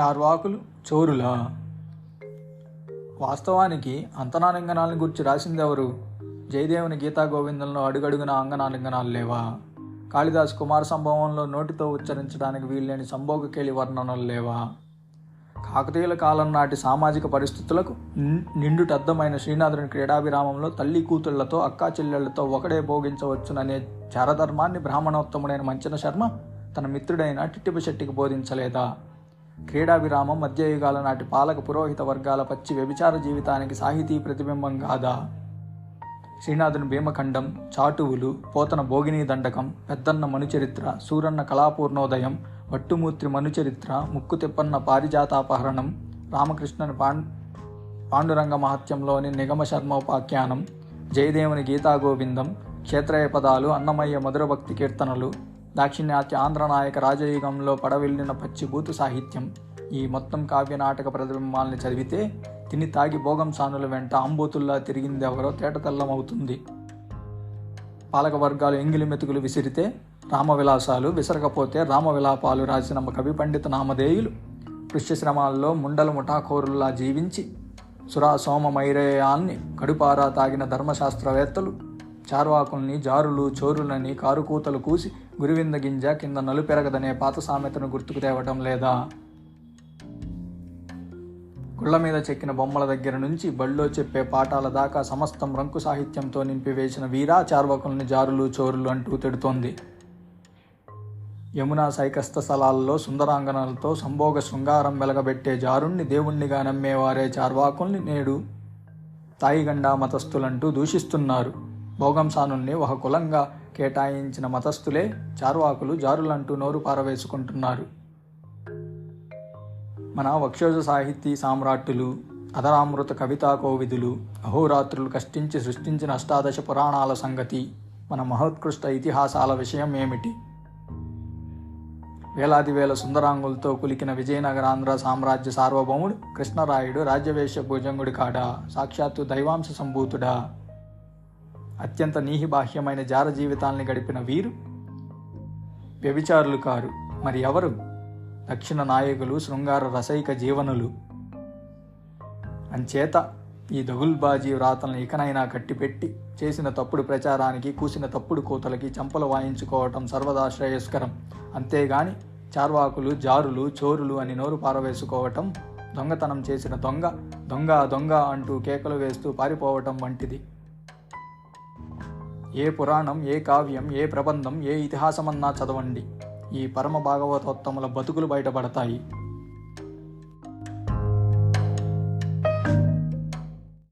చార్వాకులు చోరులా? వాస్తవానికి అంతనాలింగనాలను గురించి రాసిందెవరు? జయదేవుని గీతా గోవిందంలో అడుగడుగున అంగనాలింగనాలు లేవా? కాళిదాస్ కుమార సంభవంలో నోటితో ఉచ్చరించడానికి వీల్లేని సంభోగకేళి వర్ణనలు లేవా? కాకతీయుల కాలం నాటి సామాజిక పరిస్థితులకు నిండుటద్దమైన శ్రీనాథుని క్రీడాభిరామంలో తల్లి కూతుళ్ళతో అక్కా చెల్లెళ్ళతో ఒకడే భోగించవచ్చుననే చారధర్మాన్ని బ్రాహ్మణోత్తముడైన మంచన శర్మ తన మిత్రుడైన టిట్టిప శెట్టికి క్రీడా విరామం మధ్యయుగాల నాటి పాలక పురోహిత వర్గాల పచ్చి వ్యభిచార జీవితానికి సాహితీ ప్రతిబింబం కాదా శ్రీనాథుని భీమఖండం చాటువులు పోతన భోగిని దండకం పెద్దన్న మనుచరిత్ర సూరన్న కళాపూర్ణోదయం వట్టుమూర్తి మనుచరిత్ర ముక్కు తిప్పన్న పారిజాతాపహరణం రామకృష్ణుని పాండ్ పాండురంగ మహత్యంలోని నిగమ శర్మ ఉపాఖ్యానం జయదేవుని గీతాగోవిందం క్షేత్రయ పదాలు అన్నమయ్య మధురభక్తి కీర్తనలు దాక్షిణాత్య ఆంధ్రనాయక రాజయుగంలో పడవెళ్ళిన పచ్చిభూతు సాహిత్యం. ఈ మొత్తం కావ్య నాటక ప్రతిబింబాల్ని చదివితే తిని తాగి భోగం సానుల వెంట అంబోతుల్లా తిరిగిందెవరో తేటతెల్లమవుతుంది పాలక వర్గాలు ఎంగిలి మెతుకులు విసిరితే రామవిలాసాలు విసరకపోతే రామవిలాపాలు రాసిన కవి పండిత నామధేయులు. కృష్యశ్రమాల్లో ముండలు ముఠాకోరుల్లా జీవించి సురా సోమ మైరేయాన్ని కడుపారా తాగిన ధర్మశాస్త్రవేత్తలు. చార్వాకుల్ని జారులు చోరులని కారుకూతలు కూసి గురివింద గింజ కింద నలుపెరగదనే పాత సామెతను గుర్తుకు తేవటం లేదా? గుళ్ళ మీద చెక్కిన బొమ్మల దగ్గర నుంచి బళ్ళో చెప్పే పాఠాల దాకా సమస్తం రంకు సాహిత్యంతో నింపివేసిన వీరా చార్వకుల్ని జారులు చోరులు అంటూ తిడుతోంది. యమునా సైకస్త స్థలాల్లో సుందరాంగనలతో సంభోగ శృంగారం వెలగబెట్టే జారుణ్ణి దేవుణ్ణిగా నమ్మేవారే చార్వాకుల్ని నేడు. తాయిగండా మతస్థులంటూ దూషిస్తున్నారు. భోగంసానుల్ని ఒక కులంగా కేటాయించిన మతస్థులే చార్వాకులు జారులంటూ నోరు పారవేసుకుంటున్నారు. మన వక్షోజ సాహితీ సామ్రాట్టులు అధరామృత కవితా కోవిదులు అహోరాత్రులు కష్టించి సృష్టించిన అష్టాదశ పురాణాల సంగతి మన మహోత్కృష్ట ఇతిహాసాల విషయం ఏమిటి? వేలాది వేల సుందరాంగులతో కులికిన విజయనగరాంధ్ర సామ్రాజ్య సార్వభౌముడు కృష్ణరాయుడు రాజ్యవేశ భుజంగుడి కాడా? సాక్షాత్తు దైవాంశ సంభూతుడా? అత్యంత నీహిబాహ్యమైన జార జీవితాల్ని గడిపిన వీరు వ్యభిచారులు కారు. మరి ఎవరు? దక్షిణ నాయకులు శృంగార రసైక జీవనులు. అంచేత ఈ దగుల్బాజీ వ్రాతలను ఇకనైనా కట్టిపెట్టి చేసిన తప్పుడు ప్రచారానికి కూసిన తప్పుడు కూతలకి చంపలు వాయించుకోవటం సర్వదా శ్రేయస్కరం. అంతేగాని చార్వాకులు జారులు చోరులు అని నోరు పారవేసుకోవటం దొంగతనం చేసిన దొంగ దొంగ దొంగ అంటూ కేకలు వేస్తూ పారిపోవటం వంటిది. ఏ పురాణం ఏ కావ్యం ఏ ప్రబంధం ఏ ఇతిహాసమన్నా చదవండి. ఈ పరమ భాగవతోత్తముల బతుకులు బయటపడతాయి.